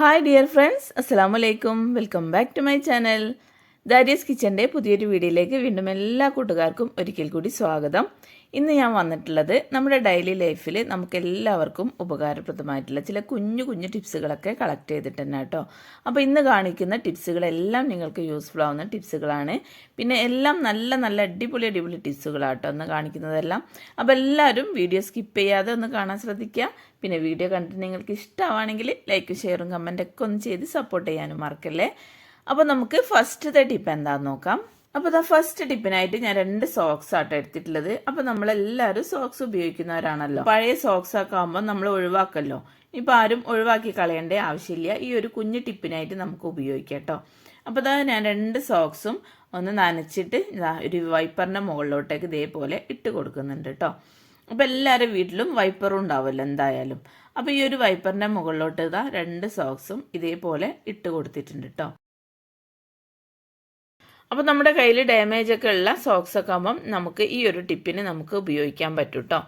Hi dear friends അസ്സാം വലൈക്കും welcome back to my channel Darius കിച്ചന്റെ പുതിയൊരു വീഡിയോയിലേക്ക് വീണ്ടും എല്ലാ കൂട്ടുകാർക്കും ഒരിക്കൽ കൂടി സ്വാഗതം. ഇന്ന് ഞാൻ വന്നിട്ടുള്ളത് നമ്മുടെ ഡെയിലി ലൈഫിൽ നമുക്ക് എല്ലാവർക്കും ഉപകാരപ്രദമായിട്ടുള്ള ചില കുഞ്ഞു കുഞ്ഞു ടിപ്സുകളൊക്കെ കളക്ട് ചെയ്തിട്ട് തന്നെ കേട്ടോ. അപ്പോൾ ഇന്ന് കാണിക്കുന്ന ടിപ്സുകളെല്ലാം നിങ്ങൾക്ക് യൂസ്ഫുൾ ആവുന്ന ടിപ്സുകളാണ്. പിന്നെ എല്ലാം നല്ല നല്ല അടിപൊളി അടിപൊളി ടിപ്സുകളാണ് കേട്ടോ ഇന്ന് കാണിക്കുന്നതെല്ലാം. അപ്പോൾ എല്ലാവരും വീഡിയോ സ്കിപ്പ് ചെയ്യാതെ ഒന്ന് കാണാൻ ശ്രദ്ധിക്കുക. പിന്നെ വീഡിയോ കണ്ടിട്ട് നിങ്ങൾക്ക് ഇഷ്ടമാണെങ്കിൽ ലൈക്ക് ഷെയറും കമന്റൊക്കെ ഒന്ന് ചെയ്ത് സപ്പോർട്ട് ചെയ്യാനും മറക്കല്ലേ? അപ്പോൾ നമുക്ക് ഫസ്റ്റത്തെ ടിപ്പ് എന്താണെന്ന് നോക്കാം. അപ്പോൾ ദാ ഫസ്റ്റ് ടിപ്പിനായിട്ട് ഞാൻ രണ്ട് സോക്സ് ആട്ടോ എടുത്തിട്ടുള്ളത്. അപ്പോൾ നമ്മളെല്ലാവരും സോക്സ് ഉപയോഗിക്കുന്നവരാണല്ലോ. പഴയ സോക്സ് ഒക്കെ ആകുമ്പോൾ നമ്മൾ ഒഴിവാക്കല്ലോ. ഇപ്പോൾ ആരും ഒഴിവാക്കി കളയേണ്ട ആവശ്യമില്ല. ഈ ഒരു കുഞ്ഞു ടിപ്പിനായിട്ട് നമുക്ക് ഉപയോഗിക്കാം കേട്ടോ അപ്പോൾ ഇതാ ഞാൻ രണ്ട് സോക്സും ഒന്ന് നനച്ചിട്ട് ഒരു വൈപ്പറിന്റെ മുകളിലോട്ടേക്ക് ഇതേപോലെ ഇട്ട് കൊടുക്കുന്നുണ്ട് കേട്ടോ അപ്പോൾ എല്ലാവരുടെ വീട്ടിലും വൈപ്പറും ഉണ്ടാവുമല്ലോ എന്തായാലും. അപ്പോൾ ഈ ഒരു വൈപ്പറിന്റെ മുകളിലോട്ട് ഇതാ രണ്ട് സോക്സും ഇതേപോലെ ഇട്ട് കൊടുത്തിട്ടുണ്ട് കേട്ടോ അപ്പോൾ നമ്മുടെ കയ്യിൽ ഡാമേജ് ഒക്കെ ഉള്ള സോക്സ് ഒക്കെ ആകുമ്പം നമുക്ക് ഈ ഒരു ടിപ്പിന് നമുക്ക് ഉപയോഗിക്കാൻ പറ്റും കേട്ടോ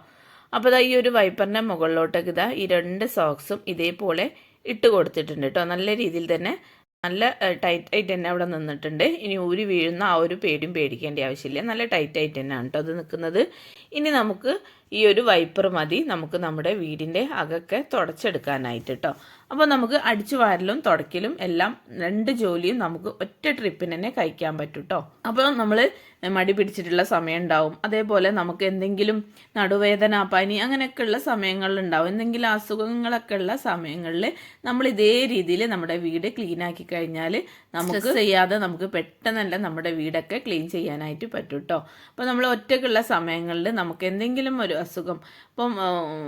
അപ്പോൾ ഇതാ ഈ ഒരു വൈപ്പറിന്റെ മുകളിലോട്ടേക്ക് ഇതാ ഈ രണ്ട് സോക്സും ഇതേപോലെ ഇട്ട് കൊടുത്തിട്ടുണ്ട് കേട്ടോ നല്ല രീതിയിൽ തന്നെ നല്ല ടൈറ്റ് ആയിട്ട് തന്നെ അവിടെ നിന്നിട്ടുണ്ട്. ഇനി ഊരി വീഴുന്ന ആ ഒരു പേടിയും പേടിക്കേണ്ട ആവശ്യമില്ല. നല്ല ടൈറ്റ് ആയിട്ട് തന്നെയാണ് കേട്ടോ അത് നിൽക്കുന്നത്. ഇനി നമുക്ക് ഈ ഒരു വൈപ്പർ മതി. നമുക്ക് നമ്മുടെ വീടിന്റെ അകൊക്കെ തുടച്ചെടുക്കാനായിട്ട് കേട്ടോ അപ്പോൾ നമുക്ക് അടിച്ചു വാരലും തുടക്കലും എല്ലാം രണ്ട് ജോലിയും നമുക്ക് ഒറ്റ ട്രിപ്പിന് തന്നെ കഴിക്കാൻ പറ്റും കേട്ടോ അപ്പോൾ നമ്മൾ മടി പിടിച്ചിട്ടുള്ള സമയം ഉണ്ടാവും. അതേപോലെ നമുക്ക് എന്തെങ്കിലും നടുവേദന പനി അങ്ങനെയൊക്കെയുള്ള സമയങ്ങളിൽ ഉണ്ടാവും. എന്തെങ്കിലും അസുഖങ്ങളൊക്കെ ഉള്ള സമയങ്ങളിൽ നമ്മൾ ഇതേ രീതിയിൽ നമ്മുടെ വീട് ക്ലീൻ ആക്കി കഴിഞ്ഞാൽ നമുക്ക് ചെയ്യാതെ നമുക്ക് പെട്ടെന്നല്ല നമ്മുടെ വീടൊക്കെ ക്ലീൻ ചെയ്യാനായിട്ട് പറ്റും കേട്ടോ അപ്പോൾ നമ്മൾ ഒറ്റയ്ക്കുള്ള സമയങ്ങളിൽ നമുക്ക് എന്തെങ്കിലും ഒരു അസുഖം. ഇപ്പം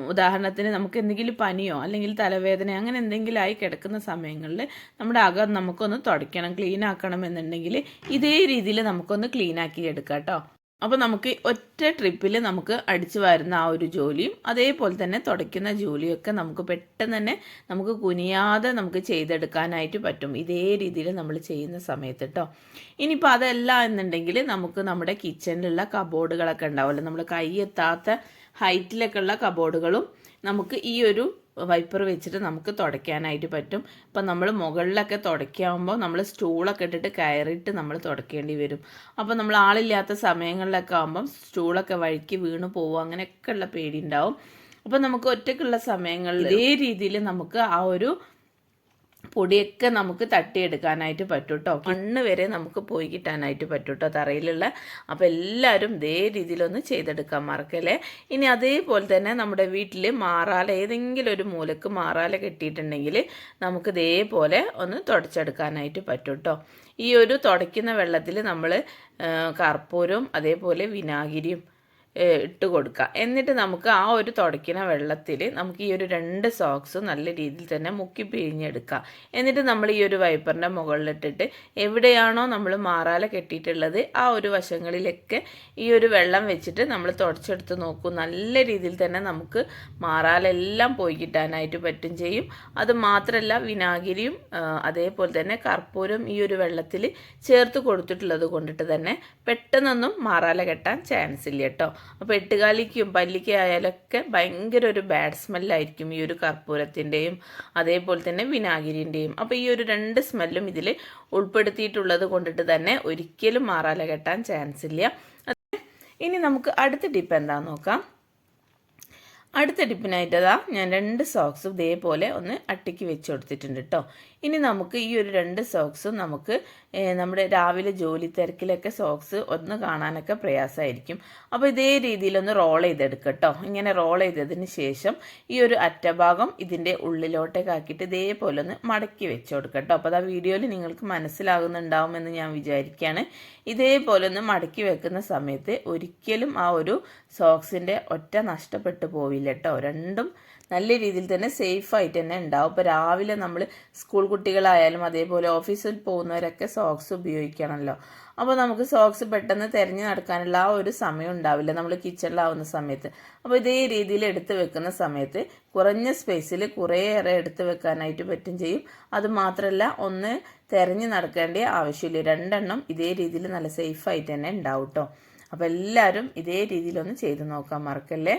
ഉദാഹരണത്തിന് നമുക്ക് എന്തെങ്കിലും പനിയോ അല്ലെങ്കിൽ തലവേദന അങ്ങനെ എന്തെങ്കിലും ആയി കിടക്കുന്ന സമയങ്ങളിൽ നമ്മുടെ അകം നമുക്കൊന്ന് തുടയ്ക്കണം ക്ലീൻ ആക്കണം എന്നുണ്ടെങ്കിൽ ഇതേ രീതിയിൽ നമുക്കൊന്ന് ക്ലീൻ ആക്കി എടുക്കാം കേട്ടോ. അപ്പോൾ നമുക്ക് ഒറ്റ ട്രിപ്പിൽ നമുക്ക് അടിച്ചു വരുന്ന ആ ഒരു ജോലിയും അതേപോലെ തന്നെ തുടയ്ക്കുന്ന ജോലിയൊക്കെ നമുക്ക് പെട്ടെന്ന് തന്നെ നമുക്ക് കുനിയാതെ നമുക്ക് ചെയ്തെടുക്കാനായിട്ട് പറ്റും. ഇതേ രീതിയിൽ നമ്മൾ ചെയ്യുന്ന സമയത്ത് കേട്ടോ ഇനിയിപ്പോൾ അതല്ല എന്നുണ്ടെങ്കിൽ നമുക്ക് നമ്മുടെ കിച്ചണിലുള്ള കബോർഡുകളൊക്കെ ഉണ്ടാവുമല്ലോ. നമ്മൾ കൈ എത്താത്ത ഹൈറ്റിലൊക്കെ ഉള്ള കബോർഡുകളും നമുക്ക് ഈ ഒരു വൈപ്പർ വെച്ചിട്ട് നമുക്ക് തുടയ്ക്കാനായിട്ട് പറ്റും. അപ്പം നമ്മൾ മുകളിലൊക്കെ തുടയ്ക്കാകുമ്പോൾ നമ്മൾ സ്റ്റൂളൊക്കെ ഇട്ടിട്ട് കയറിയിട്ട് നമ്മൾ തുടയ്ക്കേണ്ടി വരും. അപ്പോൾ നമ്മൾ ആളില്ലാത്ത സമയങ്ങളിലൊക്കെ ആകുമ്പം സ്റ്റൂളൊക്കെ വഴിക്ക് വീണ് പോകും അങ്ങനെയൊക്കെയുള്ള പേടി ഉണ്ടാവും. അപ്പോൾ നമുക്ക് ഒറ്റയ്ക്കുള്ള സമയങ്ങളിൽ ഇതേ രീതിയിൽ നമുക്ക് ആ ഒരു പൊടിയൊക്കെ നമുക്ക് തട്ടിയെടുക്കാനായിട്ട് പറ്റും കേട്ടോ മണ്ണ് വരെ നമുക്ക് പോയി കിട്ടാനായിട്ട് പറ്റൂട്ടോ കേട്ടോ തറയിലുള്ള. അപ്പോൾ എല്ലാവരും ഇതേ രീതിയിലൊന്ന് ചെയ്തെടുക്കാൻ മറക്കല്ലേ? ഇനി അതേപോലെ തന്നെ നമ്മുടെ വീട്ടിൽ മാറാല ഏതെങ്കിലും ഒരു മൂലക്ക് മാറാല കെട്ടിയിട്ടുണ്ടെങ്കിൽ നമുക്ക് ഇതേപോലെ ഒന്ന് തുടച്ചെടുക്കാനായിട്ട് പറ്റൂട്ടോ കേട്ടോ ഈ ഒരു തുടയ്ക്കുന്ന വെള്ളത്തിൽ നമ്മൾ കർപ്പൂരവും അതേപോലെ വിനാഗിരിയും ഇട്ട് കൊടുക്കുക എന്നിട്ട് നമുക്ക് ആ ഒരു തുടയ്ക്കുന്ന വെള്ളത്തിൽ നമുക്ക് ഈ ഒരു രണ്ട് സോക്സ് നല്ല രീതിയിൽ തന്നെ മുക്കി പിഴിഞ്ഞെടുക്കുക എന്നിട്ട് നമ്മൾ ഈ ഒരു വൈപ്പറിന്റെ മുകളിലിട്ടിട്ട് എവിടെയാണോ നമ്മൾ മാറാല കെട്ടിയിട്ടുള്ളത് ആ ഒരു വശങ്ങളിലൊക്കെ ഈ ഒരു വെള്ളം വെച്ചിട്ട് നമ്മൾ തുടച്ചെടുത്ത് നോക്കും. നല്ല രീതിയിൽ തന്നെ നമുക്ക് മാറാലെല്ലാം പോയി കിട്ടാനായിട്ട് പറ്റും ചെയ്യും. അത് മാത്രമല്ല വിനാഗിരിയും അതേപോലെ തന്നെ കർപ്പൂരം ഈ ഒരു വെള്ളത്തിൽ ചേർത്ത് കൊടുത്തിട്ടുള്ളത് കൊണ്ടിട്ട് തന്നെ പെട്ടെന്നൊന്നും മാറാല കെട്ടാൻ ചാൻസ് ഇല്ല കേട്ടോ അപ്പോൾ എട്ടുകാലിക്കും പല്ലിക്കായാലൊക്കെ ഭയങ്കര ഒരു ബാഡ് സ്മെല്ലായിരിക്കും ഈ ഒരു കർപ്പൂരത്തിന്റെയും അതേപോലെ തന്നെ വിനാഗിരിന്റെയും അപ്പോൾ ഈ ഒരു രണ്ട് സ്മെല്ലും ഇതിൽ ഉൾപ്പെടുത്തിയിട്ടുള്ളത് കൊണ്ടിട്ട് തന്നെ ഒരിക്കലും മാറാല കെട്ടാൻ ചാൻസ് ഇല്ല. ഇനി നമുക്ക് അടുത്ത ടിപ്പ് എന്താണെന്ന് നോക്കാം. അടുത്ത ടിപ്പിനായിട്ടതാ ഞാൻ രണ്ട് സോക്സും ഇതേപോലെ ഒന്ന് അട്ടിക്ക് വെച്ച് കൊടുത്തിട്ടുണ്ട് കേട്ടോ ഇനി നമുക്ക് ഈ ഒരു രണ്ട് സോക്സും നമുക്ക് നമ്മുടെ രാവിലെ ജോലി തിരക്കിലൊക്കെ സോക്സ് ഒന്ന് കാണാനൊക്കെ പ്രയാസമായിരിക്കും. അപ്പോൾ ഇതേ രീതിയിലൊന്ന് റോൾ ചെയ്തെടുക്കുക കേട്ടോ ഇങ്ങനെ റോൾ ചെയ്തതിന് ശേഷം ഈ ഒരു അറ്റഭാഗം ഇതിന്റെ ഉള്ളിലോട്ടേക്ക് ആക്കിയിട്ട് ഇതേപോലെ ഒന്ന് മടക്കി വെച്ച് അപ്പോൾ അത് ആ വീഡിയോയിൽ നിങ്ങൾക്ക് മനസ്സിലാകുന്നുണ്ടാവുമെന്ന് ഞാൻ വിചാരിക്കുകയാണ് ഇതേപോലെ ഒന്ന് മടക്കി വെക്കുന്ന സമയത്ത് ഒരിക്കലും ആ ഒരു സോക്സിന്റെ ഒറ്റ നഷ്ടപ്പെട്ടു പോവില്ല കേട്ടോ. രണ്ടും നല്ല രീതിയിൽ തന്നെ സേഫ് ആയിട്ട് തന്നെ ഉണ്ടാവും. ഇപ്പോൾ രാവിലെ നമ്മൾ സ്കൂൾ കുട്ടികളായാലും അതേപോലെ ഓഫീസിൽ പോകുന്നവരൊക്കെ സോക്സ് ഉപയോഗിക്കണമല്ലോ അപ്പോൾ നമുക്ക് സോക്സ് പെട്ടെന്ന് തിരഞ്ഞു നടക്കാനുള്ള ആ ഒരു സമയം ഉണ്ടാവില്ല. നമ്മൾ കിച്ചണിലാവുന്ന സമയത്ത്. അപ്പോൾ ഇതേ രീതിയിൽ എടുത്ത് വെക്കുന്ന സമയത്ത് കുറഞ്ഞ സ്പേസിൽ കുറേയേറെ എടുത്ത് വെക്കാനായിട്ട് പറ്റും ചെയ്യും. അത് മാത്രമല്ല ഒന്ന് തിരഞ്ഞു നടക്കേണ്ട ആവശ്യമില്ല. രണ്ടെണ്ണം ഇതേ രീതിയിൽ നല്ല സേഫായിട്ട് തന്നെ ഉണ്ടാവും കേട്ടോ അപ്പോൾ എല്ലാവരും ഇതേ രീതിയിലൊന്ന് ചെയ്ത് നോക്കാൻ മറക്കല്ലേ?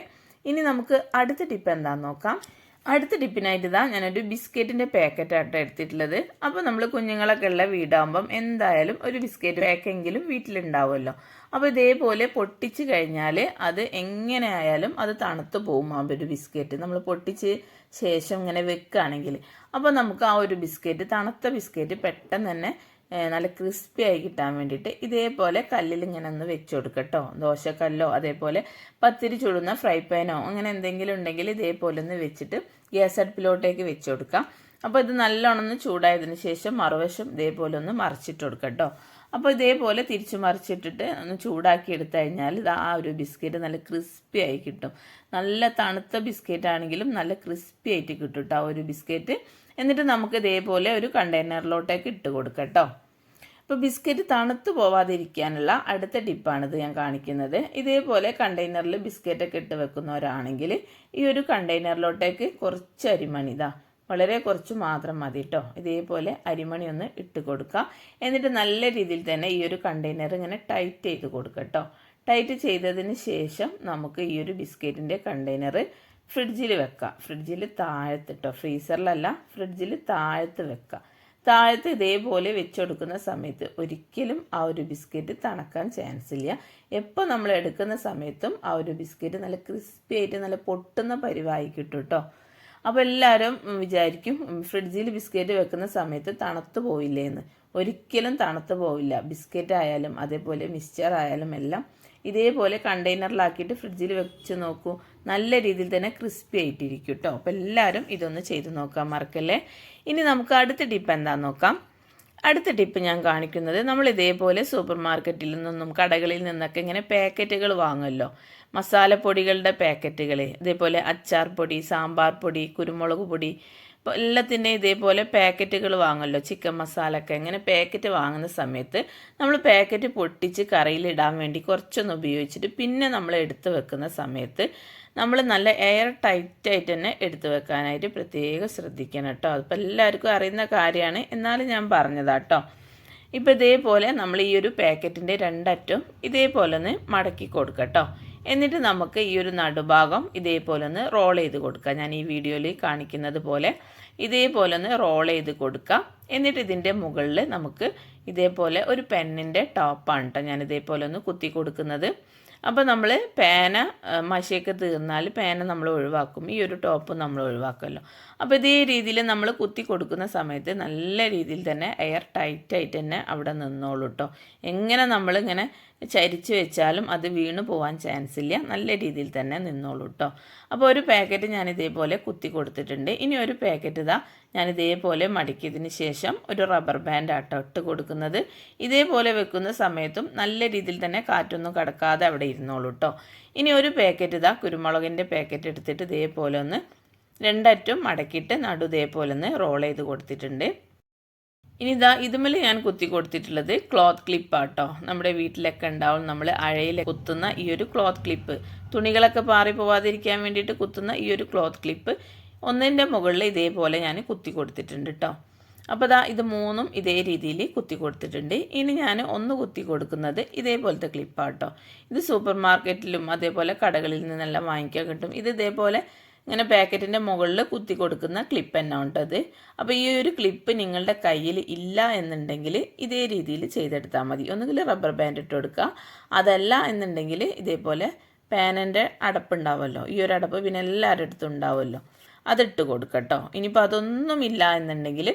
ഇനി നമുക്ക് അടുത്ത ടിപ്പ് എന്താണെന്ന് നോക്കാം. അടുത്ത ടിപ്പിനായിട്ട് ഇതാ ഞാനൊരു ബിസ്ക്കറ്റിന്റെ പാക്കറ്റാട്ടോ എടുത്തിട്ടുള്ളത്. അപ്പോൾ നമ്മൾ കുഞ്ഞുങ്ങളൊക്കെ ഉള്ള വീടാകുമ്പം എന്തായാലും ഒരു ബിസ്ക്കറ്റ് പാക്കെങ്കിലും വീട്ടിലുണ്ടാവുമല്ലോ. അപ്പോൾ ഇതേപോലെ പൊട്ടിച്ച് കഴിഞ്ഞാൽ അത് എങ്ങനെ ആയാലും അത് തണുത്ത് പോകും ആ ഒരു ബിസ്ക്കറ്റ് നമ്മൾ പൊട്ടിച്ച് ശേഷം ഇങ്ങനെ വെക്കുകയാണെങ്കിൽ അപ്പോൾ നമുക്ക് ആ ഒരു ബിസ്ക്കറ്റ് തണുത്ത ബിസ്ക്കറ്റ് പെട്ടെന്ന് തന്നെ നല്ല ക്രിസ്പി ആയി കിട്ടാൻ വേണ്ടിയിട്ട് ഇതേപോലെ കല്ലിൽ ഇങ്ങനെ ഒന്ന് വെച്ച് കൊടുക്കട്ടോ ദോശക്കല്ലോ അതേപോലെ പത്തിരി ചുടുന്ന ഫ്രൈ പാനോ അങ്ങനെ എന്തെങ്കിലും ഉണ്ടെങ്കിൽ ഇതേപോലെ ഒന്ന് വെച്ചിട്ട് ഗ്യാസ് അടുപ്പിലോട്ടേക്ക് വെച്ച് കൊടുക്കാം. അപ്പോൾ ഇത് നല്ലോണം ഒന്ന് ചൂടായതിന് ശേഷം മറുവശം ഇതേപോലെ ഒന്ന് മറിച്ചിട്ട് കൊടുക്കട്ടോ അപ്പോൾ ഇതേപോലെ തിരിച്ച് മറിച്ചിട്ടിട്ട് ഒന്ന് ചൂടാക്കി എടുത്തു കഴിഞ്ഞാൽ ഇത് ആ ഒരു ബിസ്ക്കറ്റ് നല്ല ക്രിസ്പി ആയി കിട്ടും. നല്ല തണുത്ത ബിസ്ക്കറ്റ് ആണെങ്കിലും നല്ല ക്രിസ്പി ആയിട്ട് കിട്ടും കേട്ടോ ഒരു ബിസ്ക്കറ്റ് എന്നിട്ട് നമുക്ക് ഇതേപോലെ ഒരു കണ്ടെയ്നറിലോട്ടേക്ക് ഇട്ട് കൊടുക്കട്ടോ അപ്പോൾ ബിസ്ക്കറ്റ് തണുത്ത് പോവാതിരിക്കാനുള്ള അടുത്ത ടിപ്പാണിത് ഞാൻ കാണിക്കുന്നത്. ഇതേപോലെ കണ്ടെയ്നറിൽ ബിസ്ക്കറ്റൊക്കെ ഇട്ട് വെക്കുന്നവരാണെങ്കിൽ ഈ ഒരു കണ്ടെയ്നറിലോട്ടേക്ക് കുറച്ച് അരിമണിതാണ് വളരെ കുറച്ച് മാത്രം മതി കേട്ടോ ഇതേപോലെ അരിമണി ഒന്ന് ഇട്ട് കൊടുക്കുക എന്നിട്ട് നല്ല രീതിയിൽ തന്നെ ഈ ഒരു കണ്ടെയ്നർ ഇങ്ങനെ ടൈറ്റ് ചെയ്ത് കൊടുക്കുക കേട്ടോ ടൈറ്റ് ചെയ്തതിന് ശേഷം നമുക്ക് ഈ ഒരു ബിസ്ക്കറ്റിന്റെ കണ്ടെയ്നർ ഫ്രിഡ്ജിൽ വെക്കാം. ഫ്രിഡ്ജിൽ താഴത്ത് കേട്ടോ ഫ്രീസറിലല്ല ഫ്രിഡ്ജിൽ താഴത്ത് വെക്കുക താഴത്ത് ഇതേപോലെ വെച്ചെടുക്കുന്ന സമയത്ത് ഒരിക്കലും ആ ഒരു ബിസ്ക്കറ്റ് തണക്കാൻ ചാൻസ് ഇല്ല. എപ്പോൾ നമ്മൾ എടുക്കുന്ന സമയത്തും ആ ഒരു ബിസ്ക്കറ്റ് നല്ല ക്രിസ്പി ആയിട്ട് നല്ല പൊട്ടുന്ന പരിവായി കിട്ടും കേട്ടോ അപ്പോൾ എല്ലാവരും വിചാരിക്കും ഫ്രിഡ്ജിൽ ബിസ്ക്കറ്റ് വെക്കുന്ന സമയത്ത് തണുത്തു പോയില്ലേ എന്ന് ഒരിക്കലും തണുത്തു പോവില്ല. ബിസ്ക്കറ്റ് ആയാലും അതേപോലെ മിക്സ്ചർ ആയാലും എല്ലാം ഇതേപോലെ കണ്ടെയ്നറിലാക്കിയിട്ട് ഫ്രിഡ്ജിൽ വെച്ച് നോക്കൂ. നല്ല രീതിയിൽ തന്നെ ക്രിസ്പി ആയിട്ടിരിക്കും കേട്ടോ അപ്പോൾ എല്ലാവരും ഇതൊന്ന് ചെയ്ത് നോക്കാൻ മറക്കല്ലേ? ഇനി നമുക്ക് അടുത്ത ടിപ്പ് എന്താണെന്ന് നോക്കാം? അടുത്ത ടിപ്പ് ഞാൻ കാണിക്കുന്നത് നമ്മൾ ഇതേപോലെ സൂപ്പർ മാർക്കറ്റിൽ നിന്നും കടകളിൽ നിന്നൊക്കെ ഇങ്ങനെ പാക്കറ്റുകൾ വാങ്ങുമല്ലോ. മസാലപ്പൊടികളുടെ പാക്കറ്റുകൾ ഇതേപോലെ അച്ചാർ പൊടി സാമ്പാർ പൊടി കുരുമുളക് പൊടി അപ്പോൾ എല്ലാത്തിന്റെ ഇതേപോലെ പാക്കറ്റുകൾ വാങ്ങുമല്ലോ ചിക്കൻ മസാലയൊക്കെ. ഇങ്ങനെ പാക്കറ്റ് വാങ്ങുന്ന സമയത്ത് നമ്മൾ പാക്കറ്റ് പൊട്ടിച്ച് കറിയിലിടാൻ വേണ്ടി കുറച്ചൊന്ന് ഉപയോഗിച്ചിട്ട് പിന്നെ നമ്മൾ എടുത്ത് വെക്കുന്ന സമയത്ത് നമ്മൾ നല്ല എയർ ടൈറ്റായിട്ട് തന്നെ എടുത്തു വെക്കാനായിട്ട് പ്രത്യേകം ശ്രദ്ധിക്കണം കേട്ടോ. അതിപ്പോൾ എല്ലാവർക്കും അറിയുന്ന കാര്യമാണ്. എന്നാലും ഞാൻ പറഞ്ഞതാട്ടോ ഇപ്പോൾ ഇതേപോലെ നമ്മൾ ഈ ഒരു പാക്കറ്റിന്റെ രണ്ടറ്റം ഇതേപോലെ ഒന്ന് മടക്കി കൊടുക്കട്ടോ എന്നിട്ട് നമുക്ക് ഈ ഒരു നടുഭാഗം ഇതേപോലെ ഒന്ന് റോൾ ചെയ്ത് കൊടുക്കാം. ഞാൻ ഈ വീഡിയോയിൽ കാണിക്കുന്നത് പോലെ ഇതേപോലെ ഒന്ന് റോൾ ചെയ്ത് കൊടുക്കാം. എന്നിട്ട് ഇതിന്റെ മുകളിൽ നമുക്ക് ഇതേപോലെ ഒരു പെന്നിന്റെ ടോപ്പാണ് കേട്ടോ ഞാൻ ഇതേപോലെ ഒന്ന് കുത്തി കൊടുക്കുന്നത്. അപ്പോൾ നമ്മൾ പേന മശയൊക്കെ തീർന്നാൽ പേന നമ്മൾ ഒഴിവാക്കും. ഈ ഒരു ടോപ്പ് നമ്മൾ ഒഴിവാക്കുമല്ലോ അപ്പോൾ ഇതേ രീതിയിൽ നമ്മൾ കുത്തി കൊടുക്കുന്ന സമയത്ത് നല്ല രീതിയിൽ തന്നെ എയർ ടൈറ്റായിട്ട് തന്നെ അവിടെ നിന്നോളൂ കേട്ടോ എങ്ങനെ നമ്മളിങ്ങനെ ചരിച്ച് വെച്ചാലും അത് വീണ് പോകാൻ ചാൻസ് ഇല്ല. നല്ല രീതിയിൽ തന്നെ നിന്നോളൂ കേട്ടോ അപ്പോൾ ഒരു പാക്കറ്റ് ഞാൻ ഇതേപോലെ കുത്തി കൊടുത്തിട്ടുണ്ട്. ഇനി ഒരു പാക്കറ്റ് ഇതാ ഞാൻ ഇതേപോലെ മടക്കിയതിന് ശേഷം ഒരു റബ്ബർ ബാൻഡ് ആട്ടോ ഇട്ട് കൊടുക്കുന്നത്. ഇതേപോലെ വെക്കുന്ന സമയത്തും നല്ല രീതിയിൽ തന്നെ കാറ്റൊന്നും കടക്കാതെ അവിടെ ഇരുന്നോളൂ കേട്ടോ ഇനി ഒരു പാക്കറ്റ് ഇതാ കുരുമുളകിന്റെ പാക്കറ്റ് എടുത്തിട്ട് ഇതേപോലെ ഒന്ന് രണ്ടറ്റും മടക്കിയിട്ട് നടു ഇതേപോലെ ഒന്ന് റോൾ ചെയ്ത് കൊടുത്തിട്ടുണ്ട്. ഇനി ഇതാ ഇതുമേൽ ഞാൻ കുത്തി കൊടുത്തിട്ടുള്ളത് ക്ലോത്ത് ക്ലിപ്പാട്ടോ നമ്മുടെ വീട്ടിലൊക്കെ ഉണ്ടാവും നമ്മൾ അഴയിൽ കുത്തുന്ന ഈ ഒരു ക്ലോത്ത് ക്ലിപ്പ് തുണികളൊക്കെ പാറി പോവാതിരിക്കാൻ വേണ്ടിയിട്ട് കുത്തുന്ന ഈ ഒരു ക്ലോത്ത് ക്ലിപ്പ് ഒന്നിന്റെ മുകളിൽ ഇതേപോലെ ഞാൻ കുത്തി കൊടുത്തിട്ടുണ്ട് കേട്ടോ അപ്പോൾ ദാ ഇത് മൂന്നും ഇതേ രീതിയിൽ കുത്തി കൊടുത്തിട്ടുണ്ട്. ഇനി ഞാൻ ഒന്ന് കുത്തി കൊടുക്കുന്നത് ഇതേപോലത്തെ ക്ലിപ്പാട്ടോ ഇത് സൂപ്പർ മാർക്കറ്റിലും അതേപോലെ കടകളിൽ നിന്നെല്ലാം വാങ്ങിക്കാൻ കിട്ടും. ഇത് ഇതേപോലെ ഇങ്ങനെ പാക്കറ്റിന്റെ മുകളിൽ കുത്തി കൊടുക്കുന്ന ക്ലിപ്പ് തന്നെ ഉണ്ടത് അപ്പോൾ ഈ ഒരു ക്ലിപ്പ് നിങ്ങളുടെ കയ്യിൽ ഇല്ല എന്നുണ്ടെങ്കിൽ ഇതേ രീതിയിൽ ചെയ്തെടുത്താൽ മതി. ഒന്നുകിൽ റബ്ബർ ബാൻഡ് ഇട്ട് കൊടുക്കുക. അതല്ല എന്നുണ്ടെങ്കിൽ ഇതേപോലെ പാനന്റെ അടപ്പുണ്ടാവുമല്ലോ ഈ ഒരു അടപ്പ് പിന്നെ എല്ലാവരുടെ അടുത്തും ഉണ്ടാവുമല്ലോ. അതിട്ട് കൊടുക്കട്ടോ ഇനിയിപ്പോൾ അതൊന്നുമില്ല എന്നുണ്ടെങ്കിൽ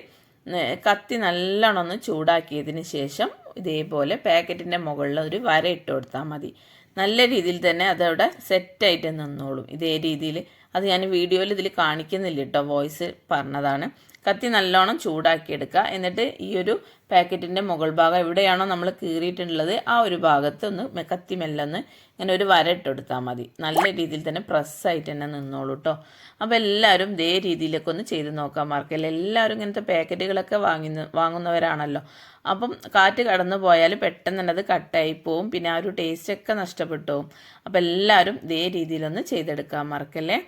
കത്തി നല്ലോണം ഒന്ന് ചൂടാക്കിയതിന് ശേഷം ഇതേപോലെ പാക്കറ്റിന്റെ മുകളിൽ ഒരു വര ഇട്ട് കൊടുത്താൽ മതി. നല്ല രീതിയിൽ തന്നെ അതവിടെ സെറ്റായിട്ട് നിന്നോളും. ഇതേ രീതിയിൽ അത് ഞാൻ വീഡിയോയിൽ ഇതിൽ കാണിക്കുന്നില്ല കേട്ടോ വോയിസ് പറഞ്ഞതാണ്. കത്തി നല്ലോണം ചൂടാക്കിയെടുക്കുക. എന്നിട്ട് ഈ ഒരു പാക്കറ്റിന്റെ മുകൾ ഭാഗം എവിടെയാണോ നമ്മൾ കീറിയിട്ടുള്ളത് ആ ഒരു ഭാഗത്ത് ഒന്ന് കത്തി മെല്ലൊന്ന് ഇങ്ങനെ ഒരു വര ഇട്ടെടുത്താൽ മതി. നല്ല രീതിയിൽ തന്നെ പ്രസ്സായിട്ട് തന്നെ നിന്നോളൂ കേട്ടോ അപ്പോൾ എല്ലാവരും ഇതേ രീതിയിലൊക്കെ ഒന്ന് ചെയ്ത് നോക്കാൻ മാർക്കല്ല എല്ലാവരും ഇങ്ങനത്തെ പാക്കറ്റുകളൊക്കെ വാങ്ങുന്ന വാങ്ങുന്നവരാണല്ലോ. അപ്പം കാറ്റ് കടന്നു പോയാൽ പെട്ടെന്ന് തന്നെ അത് കട്ടായി പോവും. പിന്നെ ആ ഒരു ടേസ്റ്റൊക്കെ നഷ്ടപ്പെട്ടു പോവും. അപ്പോൾ എല്ലാവരും ഇതേ രീതിയിലൊന്ന് ചെയ്തെടുക്കാൻ മറക്കല്ലേ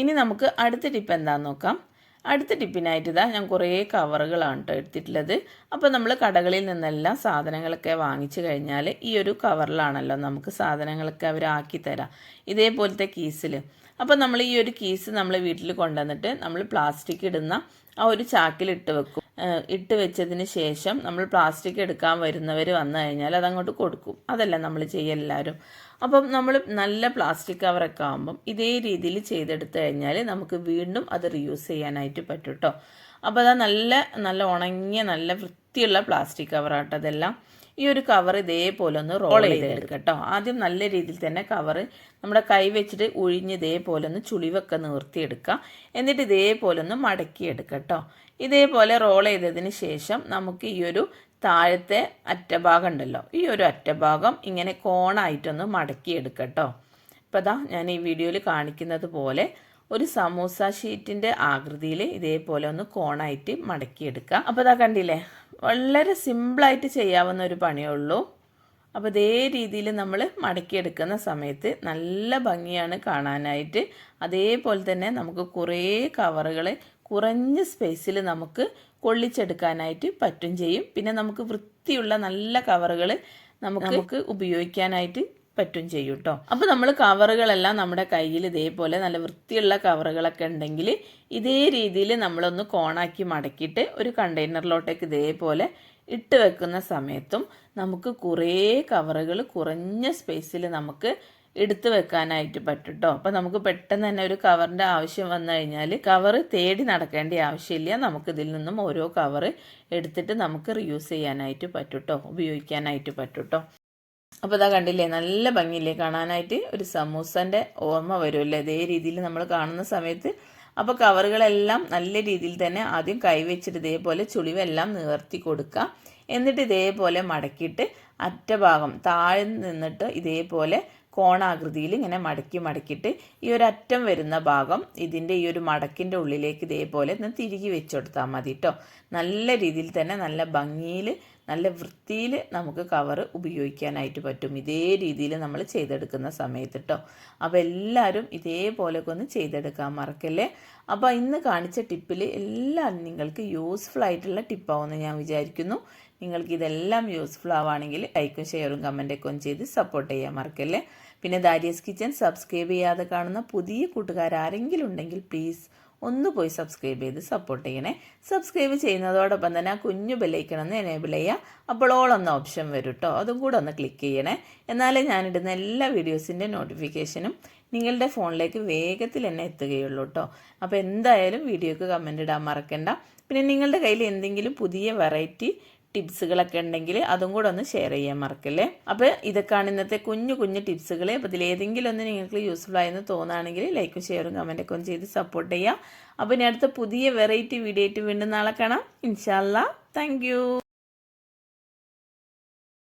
ഇനി നമുക്ക് അടുത്ത ടിപ്പ് എന്താണെന്ന് നോക്കാം. അടുത്ത ടിപ്പിനായിട്ട് ഇതാ ഞാൻ കുറേ കവറുകളാണ് കേട്ടോ എടുത്തിട്ടുള്ളത്. അപ്പോൾ നമ്മൾ കടകളിൽ നിന്നെല്ലാം സാധനങ്ങളൊക്കെ വാങ്ങിച്ചു കഴിഞ്ഞാൽ ഈ ഒരു കവറിലാണല്ലോ നമുക്ക് സാധനങ്ങളൊക്കെ അവരാക്കി തരാം. ഇതേപോലത്തെ കീസിൽ അപ്പോൾ നമ്മൾ ഈ ഒരു കീസ് നമ്മൾ വീട്ടിൽ കൊണ്ടുവന്നിട്ട് നമ്മൾ പ്ലാസ്റ്റിക് ഇടുന്ന ആ ഒരു ചാക്കിൽ ഇട്ട് വെക്കും. ഇട്ട് വെച്ചതിന് ശേഷം നമ്മൾ പ്ലാസ്റ്റിക് എടുക്കാൻ വരുന്നവർ വന്നു കഴിഞ്ഞാൽ അതങ്ങോട്ട് കൊടുക്കും. അതല്ല നമ്മൾ ചെയ്യെല്ലാവരും അപ്പം നമ്മൾ നല്ല പ്ലാസ്റ്റിക് കവറൊക്കെ ആകുമ്പം ഇതേ രീതിയിൽ ചെയ്തെടുത്തു കഴിഞ്ഞാൽ നമുക്ക് വീണ്ടും അത് റീയൂസ് ചെയ്യാനായിട്ട് പറ്റും കേട്ടോ അപ്പോൾ അതാ നല്ല നല്ല ഉണങ്ങിയ നല്ല വൃത്തിയുള്ള പ്ലാസ്റ്റിക് കവറാട്ടോ അതെല്ലാം ഈ ഒരു കവർ ഇതേപോലെ ഒന്ന് റോൾ ചെയ്തെടുക്കുക കേട്ടോ ആദ്യം നല്ല രീതിയിൽ തന്നെ കവർ നമ്മുടെ കൈ വെച്ചിട്ട് ഒഴിഞ്ഞ് ഇതേപോലെ ഒന്ന് ചുളിവൊക്കെ നിവർത്തിയെടുക്കുക എന്നിട്ട് ഇതേപോലെ ഒന്ന് മടക്കിയെടുക്കുക കേട്ടോ ഇതേപോലെ റോൾ ചെയ്തതിന് ശേഷം നമുക്ക് ഈ ഒരു താഴത്തെ അറ്റഭാഗം ഉണ്ടല്ലോ. ഈ ഒരു അറ്റഭാഗം ഇങ്ങനെ കോണായിട്ടൊന്ന് മടക്കിയെടുക്കട്ടോ. കേട്ടോ ഇപ്പോൾ ദാ ഞാൻ ഈ വീഡിയോയിൽ കാണിക്കുന്നത് പോലെ ഒരു സമൂസ ഷീറ്റിന്റെ ആകൃതിയിൽ ഇതേപോലെ ഒന്ന് കോണായിട്ട് മടക്കിയെടുക്കുക അപ്പോൾ ഇതാ കണ്ടില്ലേ വളരെ സിമ്പിളായിട്ട് ചെയ്യാവുന്ന ഒരു പണിയേ ഉള്ളൂ. അപ്പോൾ ഇതേ രീതിയിൽ നമ്മൾ മടക്കിയെടുക്കുന്ന സമയത്ത് നല്ല ഭംഗിയാണ് കാണാനായിട്ട്. അതേപോലെ തന്നെ നമുക്ക് കുറേ കവറുകൾ കുറഞ്ഞ സ്പേസിൽ നമുക്ക് കൊള്ളിച്ചെടുക്കാനായിട്ട് പറ്റും ചെയ്യും. പിന്നെ നമുക്ക് വൃത്തിയുള്ള നല്ല കവറുകൾ നമുക്ക് നമുക്ക് ഉപയോഗിക്കാനായിട്ട് പറ്റും ചെയ്യും കേട്ടോ അപ്പോൾ നമ്മൾ കവറുകളെല്ലാം നമ്മുടെ കയ്യിൽ ഇതേപോലെ നല്ല വൃത്തിയുള്ള കവറുകളൊക്കെ ഉണ്ടെങ്കിൽ ഇതേ രീതിയിൽ നമ്മളൊന്ന് കോണാക്കി മടക്കിയിട്ട് ഒരു കണ്ടെയ്നറിലോട്ടേക്ക് ഇതേപോലെ ഇട്ട് വെക്കുന്ന സമയത്തും നമുക്ക് കുറേ കവറുകൾ കുറഞ്ഞ സ്പേസിൽ നമുക്ക് എടുത്തു വെക്കാനായിട്ട് പറ്റും കേട്ടോ അപ്പോൾ നമുക്ക് പെട്ടെന്ന് തന്നെ ഒരു കവറിന്റെ ആവശ്യം വന്നു കഴിഞ്ഞാൽ കവർ തേടി നടക്കേണ്ട ആവശ്യമില്ല. നമുക്ക് ഇതിൽ നിന്നും ഓരോ കവർ എടുത്തിട്ട് നമുക്ക് റിയൂസ് ചെയ്യാനായിട്ട് പറ്റും കേട്ടോ ഉപയോഗിക്കാനായിട്ട് പറ്റും കേട്ടോ അപ്പോൾ ഇതാ കണ്ടില്ലേ നല്ല ഭംഗിയില്ലേ? കാണാനായിട്ട് ഒരു സമൂസന്റെ ഓർമ്മ വരുമല്ലേ. അതേ രീതിയിൽ നമ്മൾ കാണുന്ന സമയത്ത് അപ്പോൾ കവറുകളെല്ലാം നല്ല രീതിയിൽ തന്നെ ആദ്യം കൈവച്ചിട്ട് ഇതേപോലെ ചുളിവെല്ലാം നിവർത്തി കൊടുക്കുക എന്നിട്ട് ഇതേപോലെ മടക്കിയിട്ട് അറ്റഭാഗം താഴെ നിന്നിട്ട് ഇതേപോലെ കോണാകൃതിയിൽ ഇങ്ങനെ മടക്കി മടക്കിയിട്ട് ഈ ഒരു അറ്റം വരുന്ന ഭാഗം ഇതിന്റെ ഈ ഒരു മടക്കിന്റെ ഉള്ളിലേക്ക് ഇതേപോലെ ഒന്ന് തിരികെ വെച്ച് കൊടുത്താൽ മതി കേട്ടോ നല്ല രീതിയിൽ തന്നെ നല്ല ഭംഗിയിൽ നല്ല വൃത്തിയിൽ നമുക്ക് കവറ് ഉപയോഗിക്കാനായിട്ട് പറ്റും. ഇതേ രീതിയിൽ നമ്മൾ ചെയ്തെടുക്കുന്ന സമയത്ത് കേട്ടോ അപ്പോൾ എല്ലാവരും ഇതേപോലെയൊക്കെ ഒന്ന് ചെയ്തെടുക്കാൻ മറക്കല്ലേ? അപ്പോൾ ഇന്ന് കാണിച്ച ടിപ്പിൽ എല്ലാം നിങ്ങൾക്ക് യൂസ്ഫുൾ ആയിട്ടുള്ള ടിപ്പാവുമെന്ന് ഞാൻ വിചാരിക്കുന്നു. നിങ്ങൾക്ക് ഇതെല്ലാം യൂസ്ഫുൾ ആവുകയാണെങ്കിൽ ലൈക്കും ഷെയറും കമന്റൊക്കെ ഒന്ന് ചെയ്ത് സപ്പോർട്ട് ചെയ്യാൻ മറക്കല്ലേ? പിന്നെ ദാരിയസ് കിച്ചൻ സബ്സ്ക്രൈബ് ചെയ്യാതെ കാണുന്ന പുതിയ കൂട്ടുകാർ ആരെങ്കിലും ഉണ്ടെങ്കിൽ പ്ലീസ് ഒന്ന് പോയി സബ്സ്ക്രൈബ് ചെയ്ത് സപ്പോർട്ട് ചെയ്യണേ. സബ്സ്ക്രൈബ് ചെയ്യുന്നതോടൊപ്പം തന്നെ ആ കുഞ്ഞു ബെല്ലൈക്കണമെന്ന് എനേബിൾ ചെയ്യുക. അപ്പോൾ ഓൾ എന്ന ഓപ്ഷൻ വരും കേട്ടോ അതും കൂടെ ഒന്ന് ക്ലിക്ക് ചെയ്യണേ. എന്നാലേ ഞാനിടുന്ന എല്ലാ വീഡിയോസിന്റെ നോട്ടിഫിക്കേഷനും നിങ്ങളുടെ ഫോണിലേക്ക് വേഗത്തിൽ തന്നെ എത്തുകയുള്ളൂ കേട്ടോ അപ്പോൾ എന്തായാലും വീഡിയോക്ക് കമന്റ് ഇടാൻ മറക്കണ്ട. പിന്നെ നിങ്ങളുടെ കയ്യിൽ എന്തെങ്കിലും പുതിയ വെറൈറ്റി ടിപ്സുകളൊക്കെ ഉണ്ടെങ്കിൽ അതും കൂടെ ഒന്ന് ഷെയർ ചെയ്യാൻ മറക്കല്ലേ? അപ്പോൾ ഇതൊക്കെയാണ് ഇന്നത്തെ കുഞ്ഞു കുഞ്ഞു ടിപ്സുകൾ അപ്പോൾ ഇതിലേതെങ്കിലും ഒന്ന് നിങ്ങൾക്ക് യൂസ്ഫുൾ ആയെന്ന് തോന്നുകയാണെങ്കിൽ ലൈക്കും ഷെയറും കമന്റൊക്കെ ഒന്ന് ചെയ്ത് സപ്പോർട്ട് ചെയ്യാം അപ്പോൾ ഇനി അടുത്ത പുതിയ വെറൈറ്റി വീഡിയോ ആയിട്ട് വീണ്ടും നാളെ കാണാം. ഇൻഷാല്ല താങ്ക്